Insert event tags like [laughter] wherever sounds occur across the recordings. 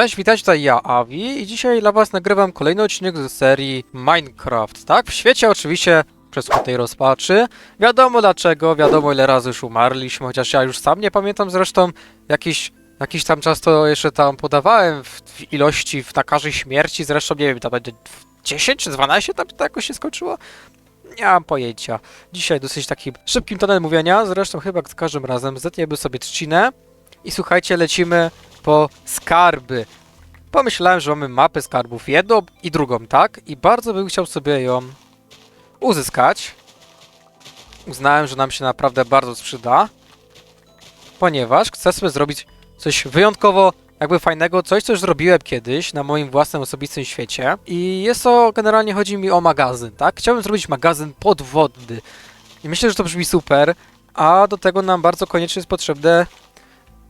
Cześć, witajcie, tutaj ja, Avi i dzisiaj dla was nagrywam kolejny odcinek z serii Minecraft, tak? W świecie oczywiście przez tej rozpaczy. Wiadomo dlaczego, wiadomo ile razy już umarliśmy, chociaż ja już sam nie pamiętam zresztą jakiś, jakiś tam czas to jeszcze tam podawałem w, w ilości, w na każdej śmierci, zresztą nie wiem, tam będzie 10 czy 12 tam to jakoś się skończyło? Nie mam pojęcia. Dzisiaj dosyć takim szybkim tonem mówienia, zresztą chyba z każdym razem zetniemy sobie trzcinę i słuchajcie, lecimy po skarby. Pomyślałem, że mamy mapę skarbów, jedną i drugą, tak? I bardzo bym chciał sobie ją uzyskać. Uznałem, że nam się naprawdę bardzo sprzyda, ponieważ chcę sobie zrobić coś wyjątkowo jakby fajnego, coś co już zrobiłem kiedyś na moim własnym osobistym świecie i jest to, generalnie chodzi mi o magazyn, tak? Chciałbym zrobić magazyn podwodny i myślę, że to brzmi super, a do tego nam bardzo koniecznie jest potrzebne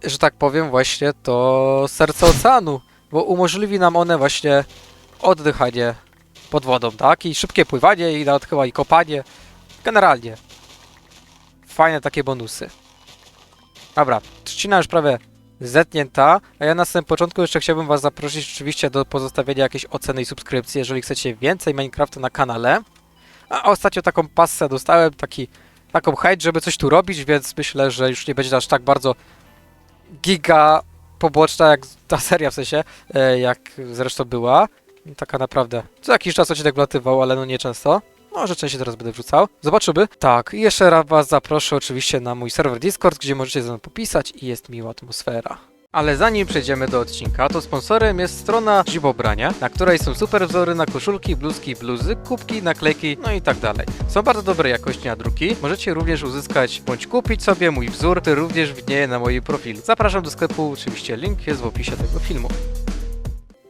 że tak powiem, właśnie to serce oceanu, bo umożliwi nam one właśnie oddychanie pod wodą, tak? I szybkie pływanie, i nawet chyba i kopanie. Generalnie. Fajne takie bonusy. Dobra, trzcina już prawie zetnięta, a ja na samym początku jeszcze chciałbym was zaprosić oczywiście do pozostawienia jakiejś oceny i subskrypcji, jeżeli chcecie więcej Minecrafta na kanale. A ostatnio taką passę dostałem, taki, taką hejt, żeby coś tu robić, więc myślę, że już nie będzie aż tak bardzo giga poboczna jak ta seria w sensie, e, jak zresztą była. Taka naprawdę. Co jakiś czas odcinek wlatywał, ale no nie często. Może częściej teraz będę wrzucał. Zobaczymy. Tak, i jeszcze raz was zaproszę oczywiście na mój serwer Discord, gdzie możecie ze mną popisać i jest miła atmosfera. Ale zanim przejdziemy do odcinka, to sponsorem jest strona Dzibobrania, na której są super wzory na koszulki, bluzki, bluzy, kubki, naklejki, no i tak dalej. Są bardzo dobrej jakości nadruki. Możecie również uzyskać bądź kupić sobie mój wzór, który również widnieje na moim profilu. Zapraszam do sklepu, oczywiście link jest w opisie tego filmu.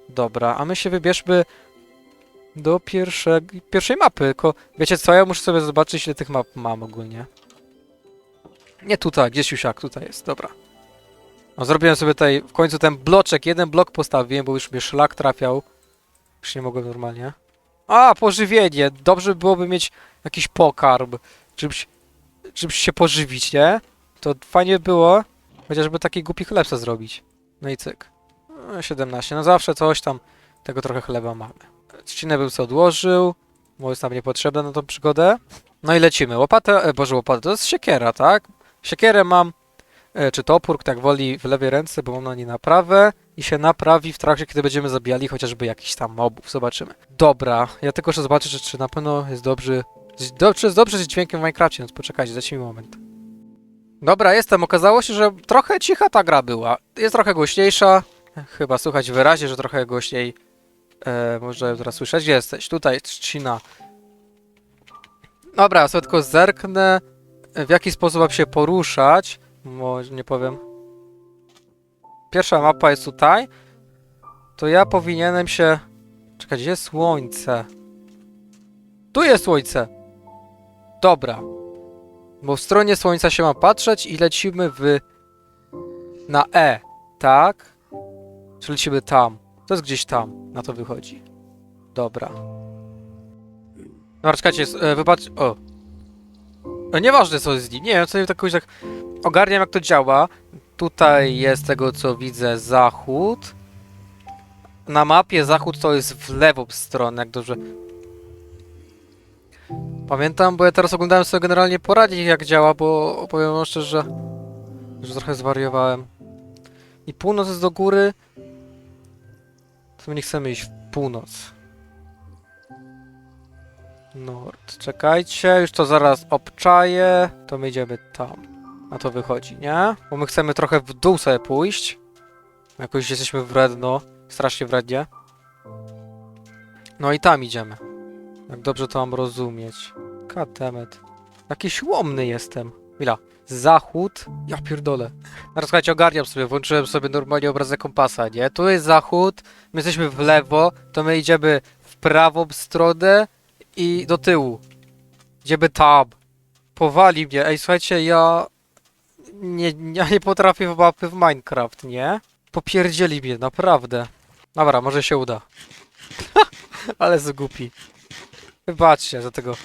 Dobra, a my się wybierzmy do pierwsze, pierwszej mapy, tylko wiecie co, ja muszę sobie zobaczyć ile tych map mam ogólnie. Nie tutaj, gdzieś siusiak, tutaj jest, dobra. No, zrobiłem sobie tutaj w końcu ten bloczek, jeden blok postawiłem, bo już mnie szlak trafiał. Już nie mogłem normalnie. A, pożywienie! Dobrze byłoby mieć jakiś pokarm, żeby, się- żeby się pożywić, nie? To fajnie było, chociażby taki głupi chleb sobie zrobić. No i cyk. No, 17, no zawsze coś tam, tego trochę chleba mamy. Trzcinę bym sobie odłożył, bo jest nam niepotrzebna na tą przygodę. No i lecimy. Łopatę, e, boże łopatę, to jest siekiera, tak? Siekierę mam czy topór, tak woli w lewej ręce, bo mam na nie naprawę i się naprawi w trakcie, kiedy będziemy zabijali chociażby jakiś tam mobów. Zobaczymy. Dobra, ja tylko jeszcze zobaczę, czy, czy na pewno jest dobrze, do, czy jest dobrze z dźwiękiem w Minecrafcie, więc poczekajcie, dajcie mi moment. Dobra, jestem. Okazało się, że trochę cicha ta gra była. Jest trochę głośniejsza. Chyba słychać wyraźnie, że trochę głośniej. E, może teraz słyszeć? Gdzie jesteś? Tutaj, trzcina. Dobra, sobie tylko zerknę, w jaki sposób mam się poruszać. Może nie powiem. Pierwsza mapa jest tutaj. To ja powinienem się... Czekaj, gdzie jest słońce? Tu jest słońce! Dobra. Bo w stronie słońca się ma patrzeć i lecimy w... Na E, tak? Czy lecimy tam? To jest gdzieś tam, na to wychodzi. Dobra. No, czekajcie, e, wybacz... O. No, nieważne co jest z nim. Nie wiem, co tak jakoś tak ogarniam jak to działa. Tutaj jest tego co widzę zachód. Na mapie zachód to jest w lewą stronę, jak dobrze... Pamiętam, bo ja teraz oglądałem sobie generalnie poradnik jak działa, bo powiem wam szczerze, że, trochę zwariowałem. I północ jest do góry. To my nie chcemy iść w północ. Nord. Czekajcie, już to zaraz obczaję. To my idziemy tam. A to wychodzi, nie? Bo my chcemy trochę w dół sobie pójść. Jakoś jesteśmy wredno. Strasznie wrednie. No i tam idziemy. Jak dobrze to mam rozumieć. Katemet. Jakiś łomny jestem. Chwila. Zachód. Ja pierdolę. Teraz słuchajcie, ogarniam sobie. Włączyłem sobie normalnie obrazek kompasa, nie? Tu jest zachód. My jesteśmy w lewo. To my idziemy w prawą stronę i do tyłu. Idziemy tam. Powali mnie. Ej, słuchajcie, ja... Nie, ja nie potrafię w mapy w Minecraft, nie? Popierdzieli mnie, naprawdę. Dobra, może się uda. [laughs] Ale zgupi. Wybaczcie za tego,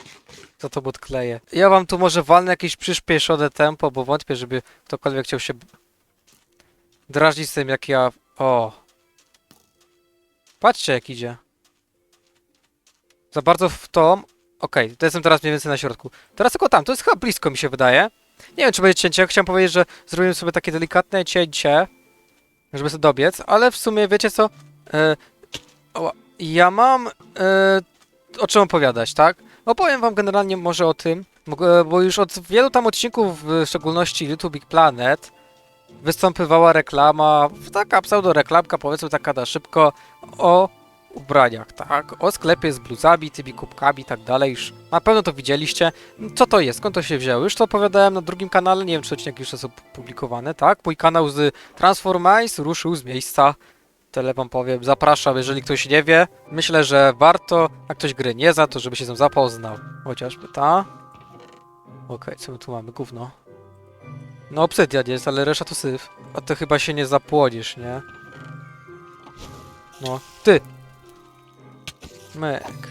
za to odkleję. Ja wam tu może walnę jakieś przyspieszone tempo, bo wątpię, żeby ktokolwiek chciał się drażnić z tym, jak ja... O, Patrzcie jak idzie. Za bardzo w tą... Okej, to jestem teraz mniej więcej na środku. Teraz tylko tam, to jest chyba blisko mi się wydaje. Nie wiem czy będzie cięcie, chciałem powiedzieć, że zrobimy sobie takie delikatne cięcie, żeby sobie dobiec, ale w sumie wiecie co? E, oła, ja mam... E, o czym opowiadać, tak? Opowiem wam generalnie może o tym, bo bo już od wielu tam odcinków, w szczególności YouTube Big Planet, występowała reklama, taka pseudo-reklamka, powiedzmy taka na szybko, o ubraniach, tak? O sklepie z bluzami, tymi kubkami i tak dalej, już na pewno to widzieliście. Co to jest? Skąd to się wzięło? Już to opowiadałem na drugim kanale, nie wiem czy odcinek już jest opublikowany, tak? Mój kanał z Transformice ruszył z miejsca. Tyle wam powiem. Zapraszam, jeżeli ktoś nie wie. Myślę, że warto, a ktoś gry nie za to, żeby się z nią zapoznał. Chociażby ta. Okej, co my tu mamy? Gówno. No obsydian jest, ale reszta to syf. A ty chyba się nie zapłonisz, nie? No, ty! Mek.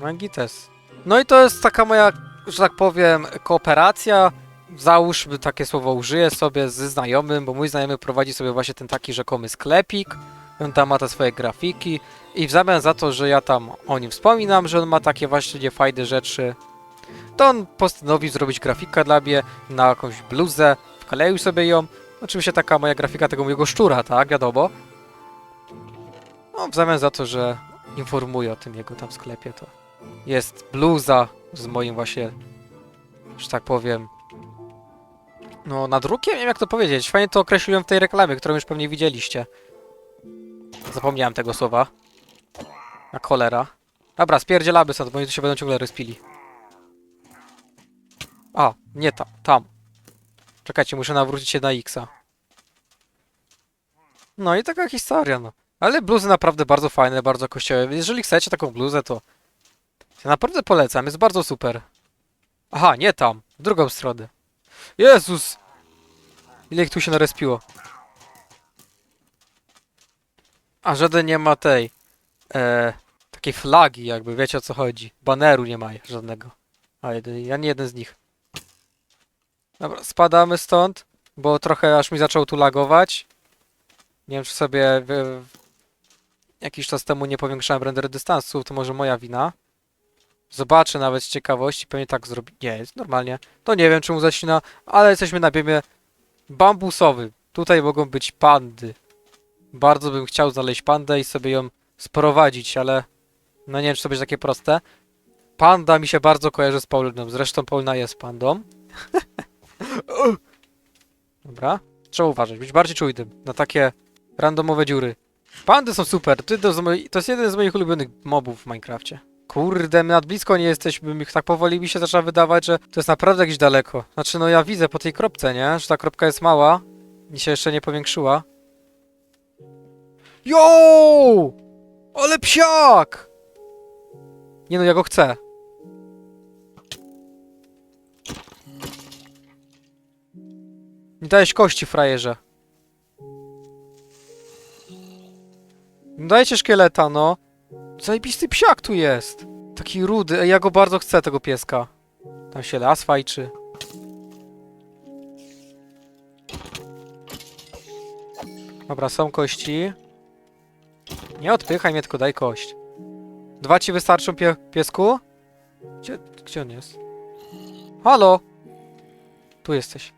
Magites. No i to jest taka moja, że tak powiem, kooperacja. Załóżmy takie słowo użyję sobie ze znajomym, bo mój znajomy prowadzi sobie właśnie ten taki rzekomy sklepik. On tam ma te swoje grafiki i w zamian za to, że ja tam o nim wspominam, że on ma takie właśnie niefajne rzeczy, to on postanowił zrobić grafikę dla mnie na jakąś bluzę, wkleił sobie ją. Oczywiście taka moja grafika tego mojego szczura, tak, wiadomo. No, w zamian za to, że informuję o tym jego tam sklepie, to jest bluza z moim właśnie, że tak powiem, no nadrukiem? Nie wiem jak to powiedzieć. Fajnie to określiłem w tej reklamie, którą już pewnie widzieliście. Zapomniałem tego słowa. Jak cholera. Dobra, spierdzielamy stąd, bo oni tu się będą ciągle rozpili. A, nie tam, tam. Czekajcie, muszę nawrócić się na Xa. No i taka historia, no. Ale bluzy naprawdę bardzo fajne, bardzo kościołowe. Jeżeli chcecie taką bluzę, to ja naprawdę polecam, jest bardzo super. Aha, nie tam, w drugą stronę. Jezus! Ile ich tu się narespiło? A żaden nie ma tej, e, takiej flagi jakby, wiecie o co chodzi. Baneru nie ma żadnego. A ja nie jeden z nich. Dobra, spadamy stąd, bo trochę aż mi zaczął tu lagować. Nie wiem, czy sobie w, jakiś czas temu nie powiększałem render dystansu, to może moja wina. Zobaczę nawet z ciekawości, pewnie tak zrobi. Nie, jest normalnie. To nie wiem, czemu zacina, ale jesteśmy na biemie bambusowym. Tutaj mogą być pandy. Bardzo bym chciał znaleźć pandę i sobie ją sprowadzić, ale no nie wiem, czy to będzie takie proste. Panda mi się bardzo kojarzy z Pauliną. Zresztą Paulina jest pandą. [laughs] Dobra. Trzeba uważać, być bardziej czujnym na takie randomowe dziury. Pandy są super. To, to, jest jeden z moich ulubionych mobów w Minecrafcie. Kurde, my nad blisko nie jesteśmy. Mi tak powoli mi się zaczyna wydawać, że to jest naprawdę gdzieś daleko. Znaczy, no ja widzę po tej kropce, nie? Że ta kropka jest mała. I się jeszcze nie powiększyła. Jo! Ale psiak! Nie no, ja go chcę. Nie dajesz kości, frajerze. Dajcie szkieleta, no. Zajebisty psiak tu jest. Taki rudy. Ja go bardzo chcę, tego pieska. Tam się las fajczy. Dobra, są kości. Nie odpychaj mnie, tylko daj kość. Dwa ci wystarczą, pie piesku? Gdzie, gdzie on jest? Halo? Tu jesteś.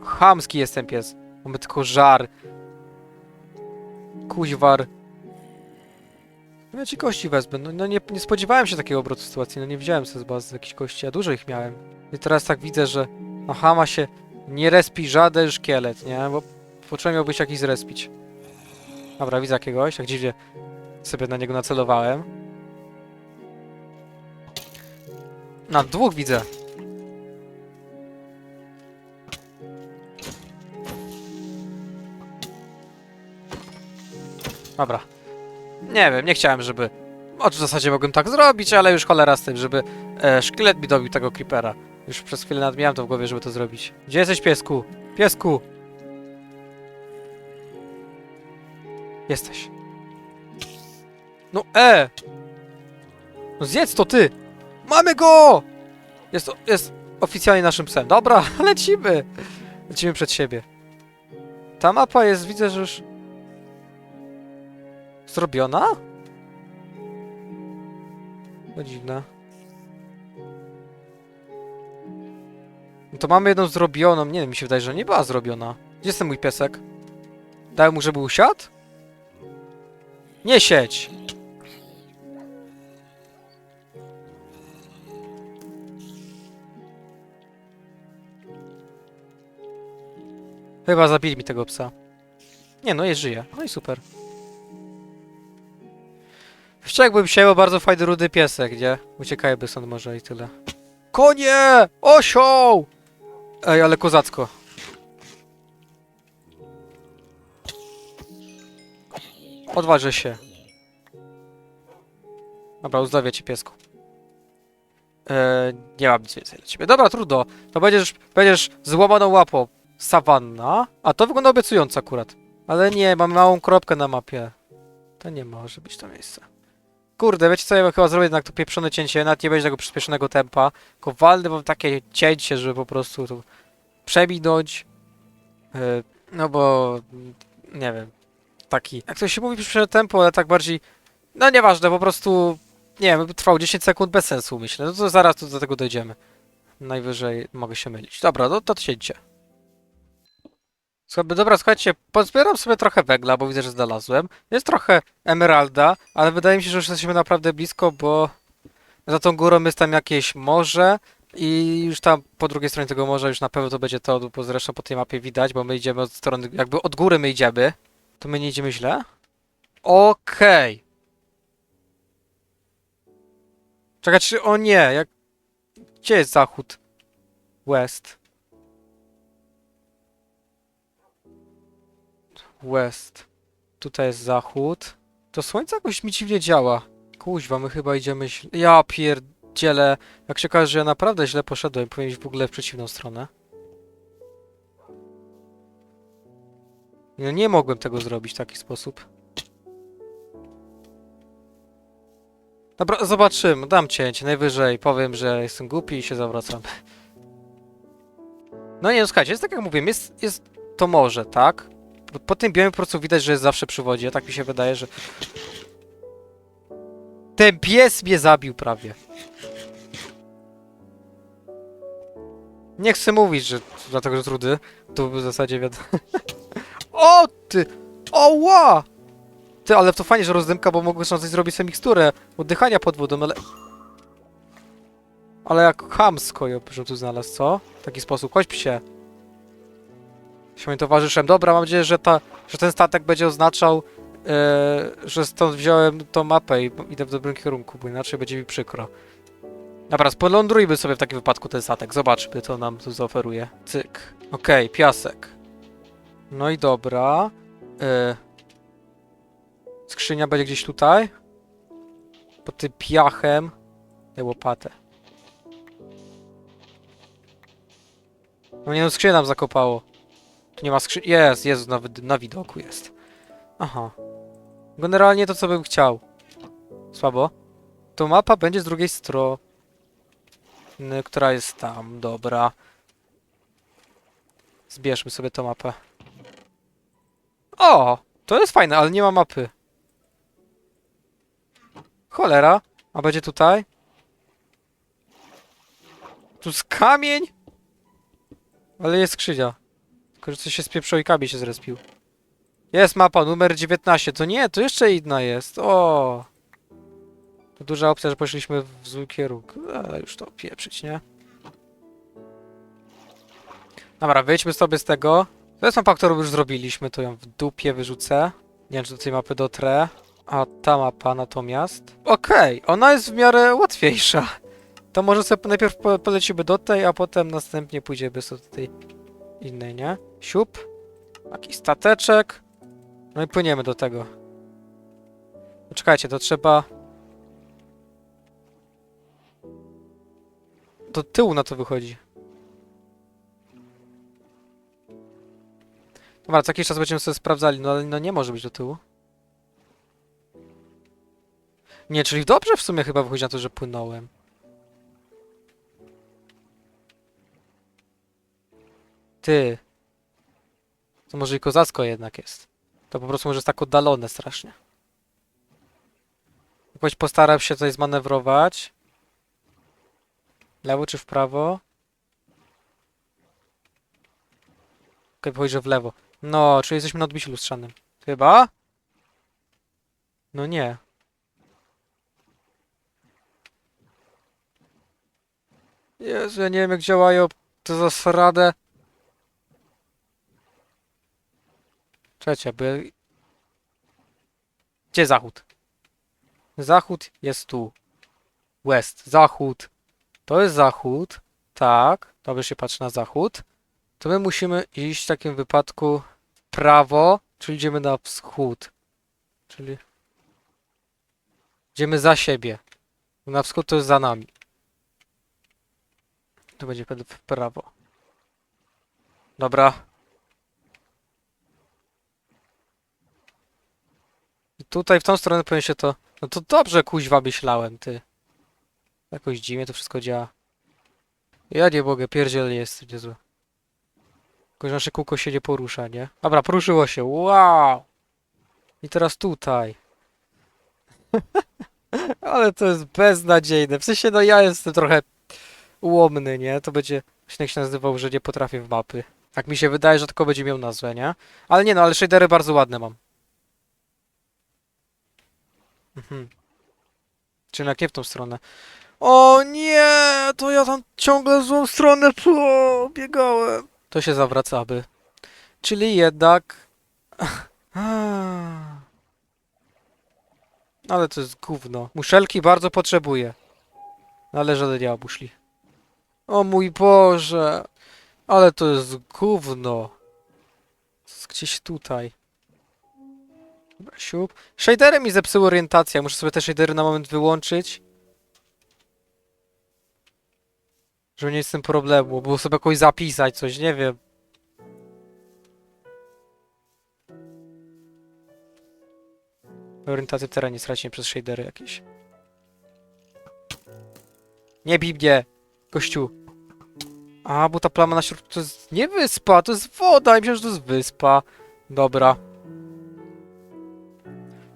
Chamski jest ten pies. Mamy tylko żar. Kuźwar. No Ja ci kości wezmę. No, no nie, nie spodziewałem się takiego obrotu sytuacji. No nie widziałem sobie z bazy jakichś kości, a dużo ich miałem. I teraz tak widzę, że na Hama się nie respi żaden szkielet, nie? Bo potrzeba miałbyś jakiś zrespić. Dobra, widzę jakiegoś. Tak dziwnie sobie na niego nacelowałem. Na dwóch widzę. Dobra. Nie wiem, nie chciałem, żeby... O, w zasadzie mogłem tak zrobić, ale już cholera z tym, żeby e, szkielet mi dobił tego creepera. Już przez chwilę nadmiałem to w głowie, żeby to zrobić. Gdzie jesteś, piesku? Piesku! Jesteś. No e! No zjedz to ty! Mamy go! Jest, jest oficjalnie naszym psem. Dobra, [laughs] lecimy! Lecimy przed siebie. ta mapa jest, widzę, że już... Zrobiona? No dziwne. No to mamy jedną zrobioną. Nie wiem, mi się wydaje, że nie była zrobiona. Gdzie jest ten mój piesek? Dałem mu, żeby usiadł? Nie siedź! Chyba zabili mi tego psa. Nie no, jest żyje. No i super. Jakbym się bardzo fajny rudy piesek, nie? Uciekajby stąd może i tyle. Konie! Osioł! Ej, ale kozacko. Odważę się. Dobra, uzdrowię cię piesku. Eee, nie mam nic więcej dla ciebie. Dobra, trudno. To będziesz, będziesz złamaną łapą. Sawanna. A to wygląda obiecująco akurat. Ale nie, mam małą kropkę na mapie. To nie może być to miejsce. Kurde, wiecie co, ja chyba zrobię jednak to pieprzone cięcie, nawet nie będzie tego przyspieszonego tempa, tylko walnę takie cięcie, żeby po prostu to przeminąć. Yy, no bo, nie wiem, taki, jak to się mówi przyspieszone tempo, ale tak bardziej, no nieważne, po prostu, nie wiem, trwał 10 sekund bez sensu, myślę, no to zaraz tu do tego dojdziemy. Najwyżej mogę się mylić. Dobra, no to cięcie. Słuchaj, dobra, słuchajcie, pozbieram sobie trochę węgla, bo widzę, że znalazłem. Jest trochę emeralda, ale wydaje mi się, że już jesteśmy naprawdę blisko, bo za tą górą jest tam jakieś morze i już tam po drugiej stronie tego morza już na pewno to będzie to, bo zresztą po tej mapie widać, bo my idziemy od strony, jakby od góry my idziemy. To my nie idziemy źle? Okej. Czekaj, czy... O nie, jak... Gdzie jest zachód? West. West. Tutaj jest zachód. To słońce jakoś mi dziwnie działa. Kuźwa, my chyba idziemy źle. Ja pierdzielę. Jak się okaże, że ja naprawdę źle poszedłem, powinien iść w ogóle w przeciwną stronę. No nie mogłem tego zrobić w taki sposób. Dobra, zobaczymy. Dam cięcie. Najwyżej powiem, że jestem głupi i się zawracam. No nie, no słuchajcie, jest tak jak mówiłem, jest, jest to morze, tak? Po- tym biomie po prostu widać, że jest zawsze przy wodzie. Tak mi się wydaje, że... Ten pies mnie zabił prawie. Nie chcę mówić, że dlatego, że trudy. To w zasadzie wiadomo. [laughs] o ty! Oła! Ty, ale to fajnie, że rozdymka, bo mogłem coś zrobić sobie miksturę oddychania pod wodą, ale... Ale jak chamsko ją że tu znalazł, co? W taki sposób. Chodź psie. Z moim towarzyszem. Dobra, mam nadzieję, że, ta, że ten statek będzie oznaczał, e, że stąd wziąłem tą mapę i idę w dobrym kierunku, bo inaczej będzie mi przykro. Dobra, spolądrujmy sobie w takim wypadku ten statek. Zobaczmy, co nam tu zaoferuje. Cyk. Okej, piasek. No i dobra. E, skrzynia będzie gdzieś tutaj. Pod tym piachem. Daj łopatę. No nie no, skrzynia nam zakopało. Nie ma skrzy... Jest, jest, na, na widoku jest. Aha. Generalnie to, co bym chciał. Słabo. To mapa będzie z drugiej strony, która jest tam. Dobra. Zbierzmy sobie tą mapę. O! To jest fajne, ale nie ma mapy. Cholera. A będzie tutaj? Tu jest kamień? Ale jest skrzynia. Tylko, się z pieprzojkami się zrespił. Jest mapa numer 19. To nie, to jeszcze inna jest. O. To duża opcja, że poszliśmy w zły kierunku. Ale już to pieprzyć, nie? Dobra, wyjdźmy sobie z tego. To jest mapa, którą już zrobiliśmy. To ją w dupie wyrzucę. Nie wiem, czy do tej mapy dotrę. A ta mapa natomiast... Okej, ona jest w miarę łatwiejsza. To może sobie najpierw po- polecimy do tej, a potem następnie pójdziemy sobie do tej innej, nie? Siup. Taki stateczek. No i płyniemy do tego. Poczekajcie, to trzeba... Do tyłu na to wychodzi. Dobra, co jakiś czas będziemy sobie sprawdzali, no ale no nie może być do tyłu. Nie, czyli dobrze w sumie chyba wychodzi na to, że płynąłem. Ty. To może i kozacko jednak jest. To po prostu może jest tak oddalone strasznie. Jakoś postaram się coś zmanewrować. Lewo czy w prawo? Okej, okay, że w lewo. No, czyli jesteśmy na odbiciu lustrzanym. Chyba? No nie. Jezu, ja nie wiem jak działają to za bo... ja- Gdzie zachód? Zachód jest tu. West, zachód. To jest zachód. Tak, dobrze się patrzy na zachód. To my musimy iść w takim wypadku prawo, czyli idziemy na wschód. Czyli... Idziemy za siebie. Na wschód to jest za nami. To będzie w prawo. Dobra. Tutaj w tą stronę powinien się to... No to dobrze kuźwa myślałem, ty. Jakoś dziwnie to wszystko działa. Ja nie mogę, pierdziel jest niezły. Tylko, że nasze kółko się nie porusza, nie? Dobra, poruszyło się, wow! I teraz tutaj. [laughs] Ale to jest beznadziejne. W sensie, no ja jestem trochę ułomny, nie? To będzie... Śnieg się nazywał, że nie potrafię w mapy. Tak mi się wydaje, że tylko będzie miał nazwę, nie? Ale nie no, ale shadery bardzo ładne mam. Mhm. Jak nie w tą stronę. O nie! To ja tam ciągle w złą stronę po, biegałem. To się zawracamy. Czyli jednak... [laughs] Ale to jest gówno. Muszelki bardzo potrzebuję. Ale żaden nie obuszli. O mój Boże! Ale to jest gówno. To gdzieś tutaj. Dobra, siup. Shadery mi zepsuły orientację. Muszę sobie te shadery na moment wyłączyć. Żeby nie z tym problemu. Było sobie jakoś zapisać coś, nie wiem. Orientację w terenie straciłem przez shadery jakieś. Nie bij mnie! Gościu. A, bo ta plama na środku to jest nie wyspa, to jest woda. I myślałem, że to jest wyspa. Dobra.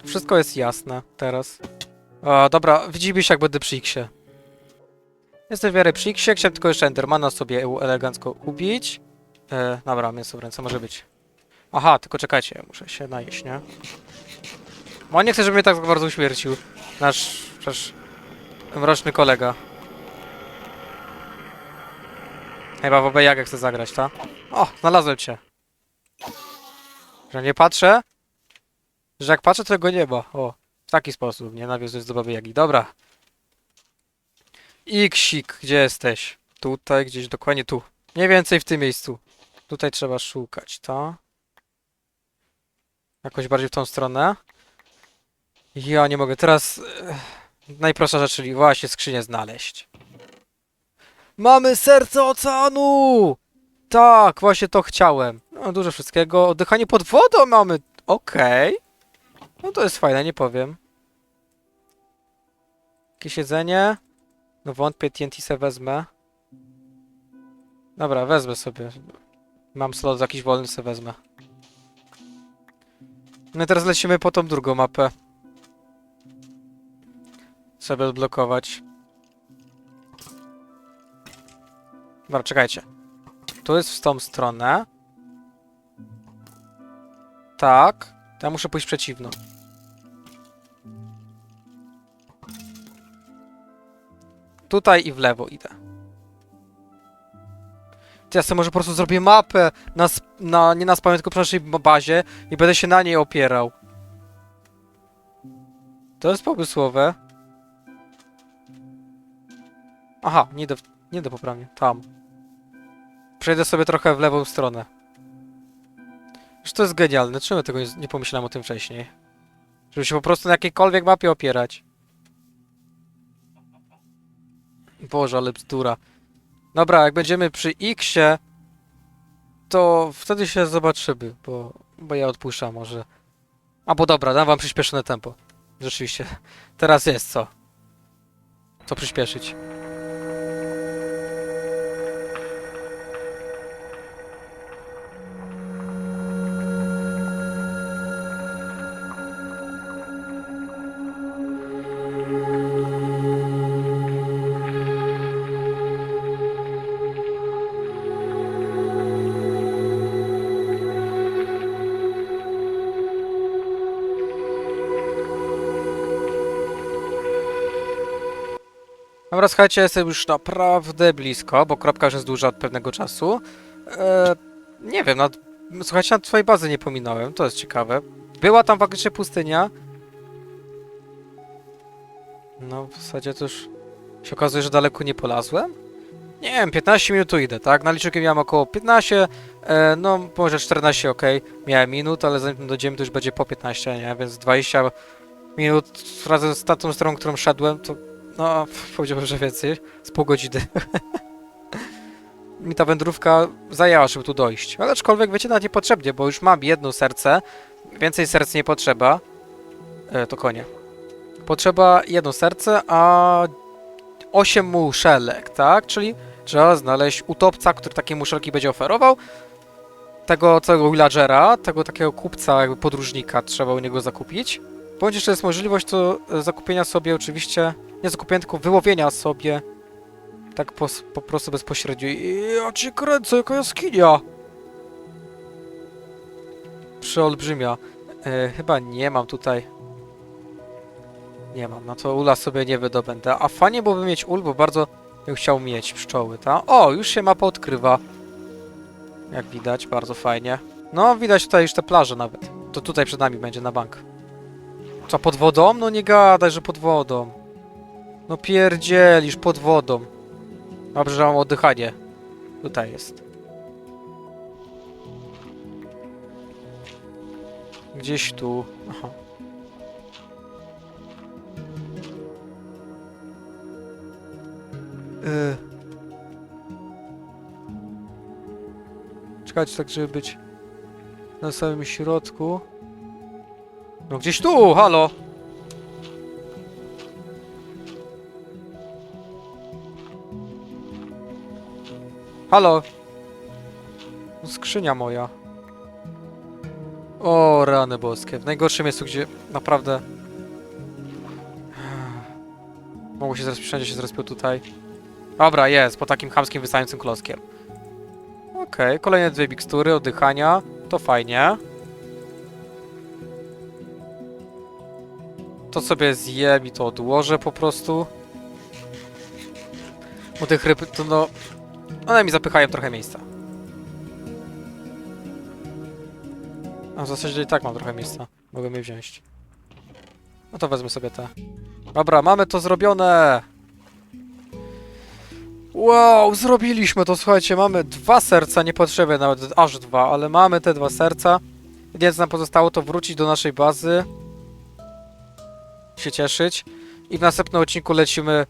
Wszystko jest jasne teraz. A, dobra, widzimy się jak będę przy X-ie. Jestem w miarę przy X-ie, chciałem tylko jeszcze Endermana sobie elegancko ubić. E, dobra, mięso w ręce może być. Aha, tylko czekajcie, muszę się najeść, nie? Bo nie chce, żeby mnie tak bardzo uśmiercił. Nasz, przecież, mroczny kolega. Chyba w obej jak chcę zagrać, tak? O, znalazłem cię. Że nie patrzę? Że jak patrzę, to go nie ma. O, w taki sposób, nie nawiązujesz do baby Jagi. Dobra. Iksik, gdzie jesteś? Tutaj, gdzieś dokładnie tu. Mniej więcej w tym miejscu. Tutaj trzeba szukać, to. Jakoś bardziej w tą stronę. Ja nie mogę. Teraz e, najprostsza rzecz, czyli właśnie skrzynię znaleźć. Mamy serce oceanu! Tak, właśnie to chciałem. No, dużo wszystkiego. Oddychanie pod wodą mamy. Okej. No to jest fajne, nie powiem. Jakieś jedzenie? No wątpię, TNT se wezmę. Dobra, wezmę sobie. Mam slot jakiś wolny, se wezmę. No i teraz lecimy po tą drugą mapę. Sobie odblokować. Dobra, czekajcie. Tu jest w tą stronę. Tak. Ja muszę pójść przeciwno. Tutaj i w lewo idę. Ja sobie może po prostu zrobię mapę na, na nie na spamię, tylko przy naszej ba- bazie i będę się na niej opierał. To jest pomysłowe. Aha, nie do, nie do poprawnie. Tam. Przejdę sobie trochę w lewą stronę. Już to jest genialne. Czemu tego nie, nie pomyślałem o tym wcześniej? Żeby się po prostu na jakiejkolwiek mapie opierać. Boże, ale bzdura. Dobra, jak będziemy przy X-ie, to wtedy się zobaczymy, bo, bo ja odpuszczam może. A bo dobra, dam wam przyspieszone tempo. Rzeczywiście. Teraz jest co. Co przyspieszyć. Dobra, słuchajcie, jestem już naprawdę blisko, bo kropka już jest duża od pewnego czasu. E, nie wiem, nad, słuchajcie, nad twojej bazy nie pominąłem, to jest ciekawe. Była tam faktycznie pustynia. No, w zasadzie to już się okazuje, że daleko nie polazłem. Nie wiem, 15 minut idę, tak? Na liczniku miałem około 15, e, no może 14, ok, miałem minut, ale zanim dojdziemy to już będzie po 15, nie? Więc 20 minut razem z tą stroną, którą szedłem, to no, powiedziałbym, że więcej, z pół godziny. [laughs] Mi ta wędrówka zajęła, żeby tu dojść. Ale aczkolwiek, wiecie, nawet niepotrzebnie, bo już mam jedno serce, więcej serc nie potrzeba. E, to konie. Potrzeba jedno serce, a 8 muszelek, tak? Czyli trzeba znaleźć utopca, który takie muszelki będzie oferował. Tego całego villagera, tego takiego kupca, jakby podróżnika trzeba u niego zakupić. Bądź jeszcze jest możliwość to e, zakupienia sobie oczywiście, nie zakupienia, tylko wyłowienia sobie tak po, po prostu bezpośrednio. I ja cię kręcę, jaka jaskinia! Przeolbrzymia. E, chyba nie mam tutaj. Nie mam, no to ula sobie nie wydobędę. A fajnie byłoby mieć ul, bo bardzo bym chciał mieć pszczoły, tak? O, już się mapa odkrywa. Jak widać, bardzo fajnie. No, widać tutaj już te plaże nawet. To tutaj przed nami będzie na bank. Co, pod wodą? No nie gadaj, że pod wodą. No pierdzielisz, pod wodą. Dobrze, że mam oddychanie. Tutaj jest. Gdzieś tu. Aha. Yy. Czekajcie tak, żeby być na samym środku. No gdzieś tu, halo! Halo! No, Skrzynia moja. O, rany boskie. W najgorszym miejscu, gdzie naprawdę... Mogło się zrespić, wszędzie się zrespił tutaj. Dobra, jest, po takim chamskim wystającym klockiem. Okej, kolejne dwie mikstury, oddychania. To fajnie. To sobie zjem i to odłożę po prostu. Bo tych ryb, to no... One mi zapychają trochę miejsca. A w zasadzie i tak mam trochę miejsca. Mogę je wziąć. No to wezmę sobie te. Dobra, mamy to zrobione! Wow, zrobiliśmy to, słuchajcie, mamy dwa serca, niepotrzebne nawet aż dwa, ale mamy te dwa serca. Więc nam pozostało to wrócić do naszej bazy. Się cieszyć. I w następnym odcinku lecimy,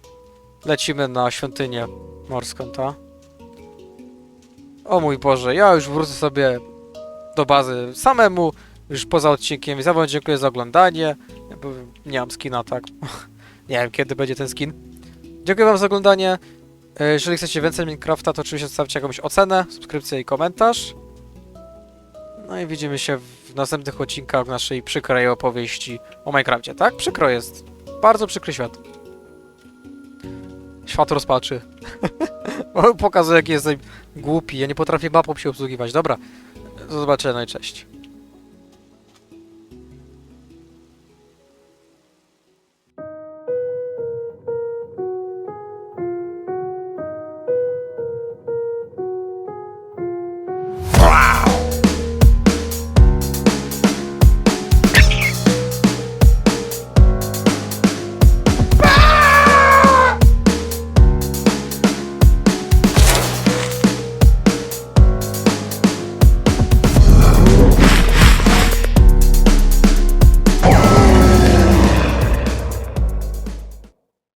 lecimy na świątynię morską, ta. O mój Boże, ja już wrócę sobie do bazy samemu, już poza odcinkiem. Ja wam dziękuję za oglądanie. Nie mam skina, tak. [laughs] nie wiem, kiedy będzie ten skin. Dziękuję wam za oglądanie. E, Jeżeli chcecie więcej Minecrafta, to oczywiście zostawcie jakąś ocenę, subskrypcję i komentarz. No i widzimy się w następnych odcinkach naszej przykrej opowieści o Minecrafcie, tak? Przykro jest. Bardzo przykry świat. Świat rozpaczy. [laughs] Pokazuję, jaki jestem głupi. Ja nie potrafię mapą się obsługiwać. Dobra, do zobaczenia, no i cześć.